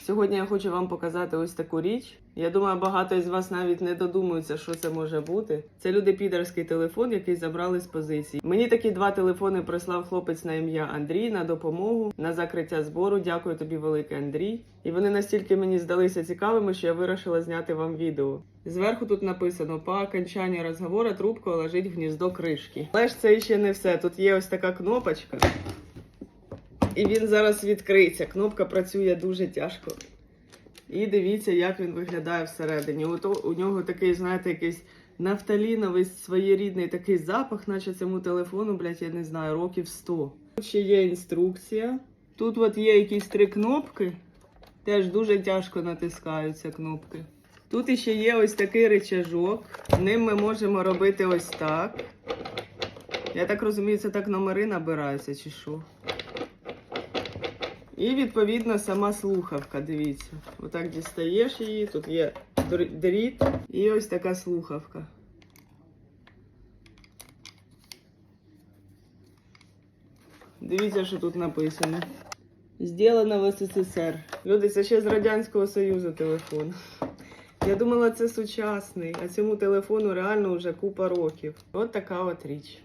Сьогодні я хочу вам показати ось таку річ. Я думаю, багато із вас навіть не додумуються, що це може бути. Це люди підерський телефон, який забрали з позиції. Мені такі два телефони прислав хлопець на ім'я Андрій на допомогу на закриття збору. Дякую тобі, великий Андрій. І вони настільки мені здалися цікавими, що я вирішила зняти вам відео. Зверху тут написано: по окончанні розговору трубка ложить в гніздо кришки. Але ж це ще не все. Тут є ось така кнопочка. І він зараз відкриється. Кнопка працює дуже тяжко. І дивіться, як він виглядає всередині. Ото у нього такий, знаєте, якийсь нафталіновий своєрідний такий запах, наче цьому телефону, блядь, я не знаю, років 100. Тут ще є інструкція. Тут от є якісь три кнопки. Теж дуже тяжко натискаються кнопки. Тут іще є ось такий рычажок. Ним ми можемо робити ось так. Я так розумію, це так номери набираються, чи що. І відповідно сама слухавка, дивіться. Отак дістаєш її, тут є дріт і ось така слухавка. Дивіться, що тут написано. Сделано в СССР. Люди, це ще з Радянського Союзу телефон. Я думала, це сучасний, а цьому телефону реально вже купа років. От така от річ.